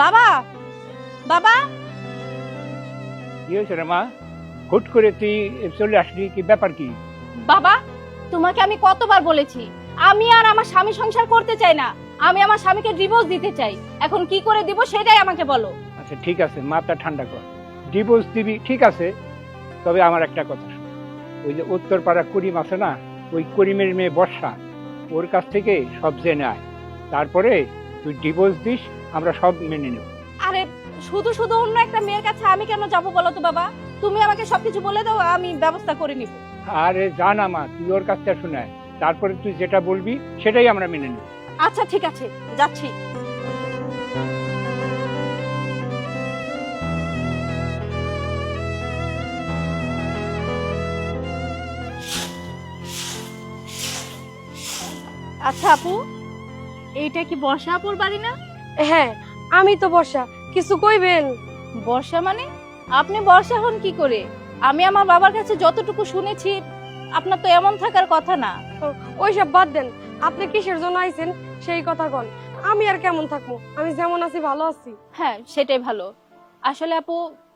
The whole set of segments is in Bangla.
বাবা! বাবা! কি হয়েছে রে মা? হুট করে তুই চলে আসলি কি ব্যাপার কি? বাবা তোমাকে আমি কতবার বলেছি আমি আর আমার স্বামী সংসার করতে চাই না আমি আমার স্বামীকে ডিভোর্স দিতে চাই এখন কি করে দিব সেটাই আমাকে বলো। আচ্ছা ঠিক আছে মাথা ঠান্ডা কর। ডিভোর্স দিবি ঠিক আছে তবে আমার একটা কথা শোন। ওই যে উত্তরপাড়া করিম আছে না ওই করিমের মেয়ে বর্ষা ওর কাছ থেকে সব জেনে আয়। তারপরে তুই ডিভোর্স দিস আমরা সব মেনে নেব। আরে শুধু শুধু অন্য একটা মেয়ের কাছে আমি কেন যাব বলো তো বাবা? তুমি আমাকে সবকিছু বলে দাও আমি ব্যবস্থা করে নিব। আরে জান মা তুই ওর কাছ থেকে শুনে তারপরে তুই যেটা বলবি সেটাই আমরা মেনে নেব। আচ্ছা ঠিক আছে যাচ্ছি। আচ্ছা আপু? এইটা কি বর্ষা আপুর বাড়ি না? হ্যাঁ আমি তো বর্ষা কিছু কইবেন? বর্ষা মানে? আপনি বর্ষা হন কি করে? আমি আমার বাবার কাছে যতটুকু শুনেছি আপনার তো এমন থাকার কথা না। ওইসব বাদ দেন আপনি কিসের জন্য আইছেন সেই কথা কন। আমি আর কেমন থাকব? আমি যেমন আছি ভালো আছি। হ্যাঁ সেটাই ভালো। আসলে আপু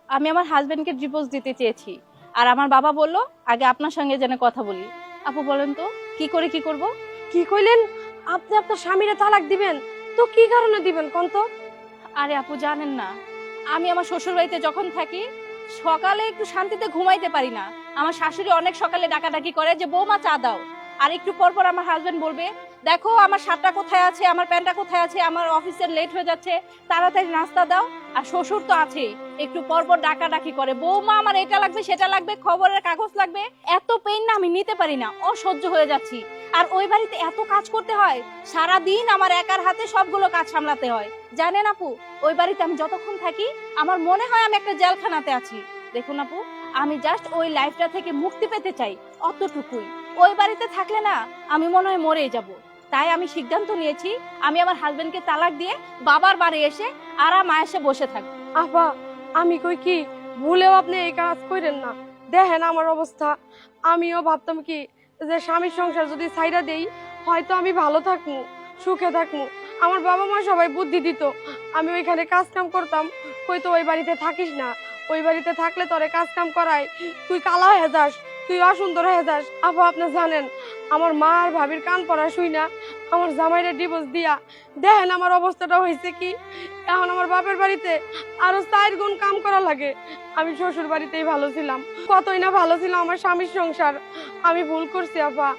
আমি আমার হাজবেন্ডকে ডিভোর্স দিতে চেয়েছি। আর আমার বাবা বলল আগে আপনার সঙ্গে যেন কথা বলি। আপু বলেন তো কি করে কি করব? কি কইলেন? আপনি আপনার স্বামীরে তালাক দিবেন? তো কি কারণে দিবেন কোন তো? আরে আপু, জানেন না। আমি আমার শ্বশুর বাড়িতে যখন থাকি, সকালে একটু শান্তিতে ঘুমাইতে পারি না। আমার শাশুড়ি অনেক সকালে ডাকাডাকি করে যে, বৌমা, চা দাও। আর একটু পর পর আমার হাজবেন্ড বলবে দেখো, আমার শার্টটা কোথায় আছে, আমার প্যান্টটা কোথায় আছে, আমার অফিসের লেট হয়ে যাচ্ছে, তাড়াতাড়ি নাস্তা দাও। আর শ্বশুর তো আছেই একটু পর পর ডাকাডাকি করে। বৌমা, আমার এটা লাগবে, সেটা লাগবে, খবরের কাগজ লাগবে। এত পেন না, আমি নিতে পারি না, অসহ্য হয়ে যাচ্ছি। আর ওই বাড়িতে এত কাজ করতে হয় সারা দিন আমার একার হাতে সবগুলো কাজ সামলাতে হয়। জানেন আপু, ওই বাড়িতে আমি যতক্ষণ থাকি, আমার মনে হয় আমি একটা জেলখানাতে আছি। দেখুন আপু, আমি জাস্ট ওই লাইফটা থেকে মুক্তি পেতে চাই, অতটুকুই। ওই বাড়িতে থাকলে না, আমি মনে হয় মরেই যাব। তাই আমি সিদ্ধান্ত নিয়েছি, আমি আমার হাজবেন্ডকে তালাক দিয়ে বাবার বাড়ি এসে আরাম আয়েসে বসে থাকব। আপা আমি কই কি? ভুলেও আপনি এই কাজ করেন না। দেখেন আমার অবস্থা। আমিও ভাবতাম কি, যে স্বামীর সংসার যদি ছাইরা দেই, হয়তো আমি ভালো থাকব সুখে থাকব আমার বাবা মা সবাই বুদ্ধি দিত। আমি ওইখানে কাজ কাম করতাম কইতো ওই বাড়িতে থাকিস না। ওই বাড়িতে থাকলে তোরে কাজ কাম করায় তুই কালা হয়ে যাস, তুই অসুন্দর হয়ে যাস। আপা আপনি জানেন, আমার মা আর ভাবির কান পড়া শুই না। আমার জামাইরে ডিভোর্স দিয়া। দেখেন আমার অবস্থাটা হয়েছে কি? এখন আমার বাপের বাড়িতে আরও চার গুণ কাম করা লাগে। আমি শ্বশুর বাড়িতেই ভালো ছিলাম। কতই না ভালো ছিল আমার স্বামীর সংসার। আমি ভুল করছি, আপা।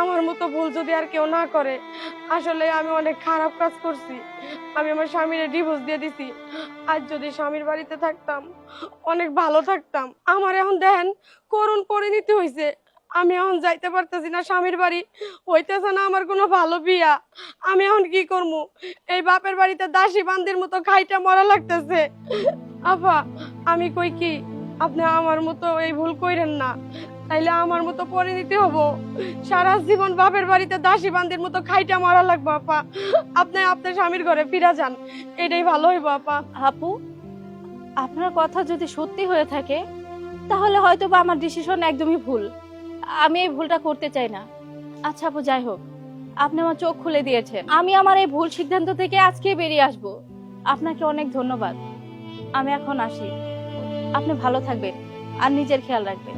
আমার মতো ভুল যদি আর কেউ না করে, আসলে আমি অনেক খারাপ কাজ করছি। আমি আমার স্বামীর ডিভোর্স দিয়ে দিছি। আজ যদি স্বামীর বাড়িতে থাকতাম, অনেক ভালো থাকতাম। আমার এখন দেখেন করুণ পরিণতি হয়েছে। আমি এখন যাইতে পারতেছি না, স্বামীর বাড়ি। হইতেছে না আমার কোনো ভালো বিয়া। আমি এখন কি করব এই বাপের বাড়িতে দাসী বান্দির মতো খাইটা মরা লাগতেছে। আপা আমি কই কি? আপনি আমার মতো এই ভুল কইরেন না। তাইলে আমার মতো পরিণতি হব। সারা জীবন বাপের বাড়িতে দাসী বান্দির মতো খাইটা মরা লাগবো আপা আপনি আপনার স্বামীর ঘরে ফিরা যান। এটাই ভালো হইব আপা আপু, আপনার কথা যদি সত্যি হয়ে থাকে, তাহলে হয়তো বা আমার ডিসিশন একদমই ভুল। আমি এই ভুলটা করতে চাই না। আচ্ছা আপু, যাই হোক। আপনি আমার চোখ খুলে দিয়েছেন। আমি আমার এই ভুল সিদ্ধান্ত থেকে আজকে বেরিয়ে আসব। আপনাকে অনেক ধন্যবাদ। আমি এখন আসি। আপনি ভালো থাকবেন আর নিজের খেয়াল রাখবেন।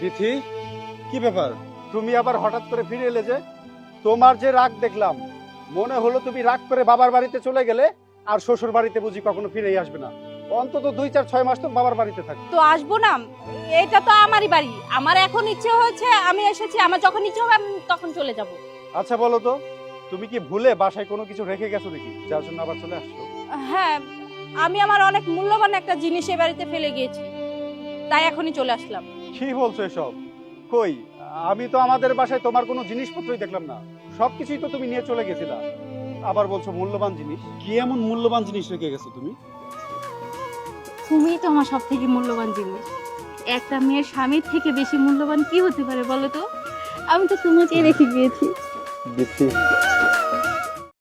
বিথি কি ব্যাপার? তুমি আবার হঠাৎ করে ফিরে এলে যে? তোমার যে রাগ দেখলাম, মনে হলো তুমি রাগ করে বাবার বাড়িতে চলে গেলে? আর শ্বশুর বাড়িতে বুঝি কখনো ফিরেই আসবে না। অন্তত দুই চার ছয় মাস তো বাবার বাড়িতে থাকবে তো আসব না? এটা তো আমারই বাড়ি। আমার এখন ইচ্ছে হয়েছে আমি এসেছি আমার যখন ইচ্ছে হবে আমি তখন চলে যাব। আচ্ছা বলো তো তুমি কি ভুলে বাসায় কোনো কিছু রেখে গেছো দেখি? যার জন্য আবার চলে আসছো। হ্যাঁ আমি আমার অনেক মূল্যবান একটা জিনিস এই বাড়িতে ফেলে গিয়েছি। তাই এখনই চলে আসলাম। কি বলছো এসব? কই আমি তো আমাদের বাসায় তোমার কোনো জিনিসপত্রই দেখলাম না। সবকিছুই তো তুমি নিয়ে চলে গেছিলা। আবার বলছো মূল্যবান জিনিস। কি এমন মূল্যবান জিনিস রেখে গেছো তুমি? তুমি তো আমার সব থেকে মূল্যবান জিনিস। একটা মেয়ের স্বামীর থেকে বেশি মূল্যবান কি হতে পারে বলো তো? আমি তো তোমাকে রেখে গিয়েছি।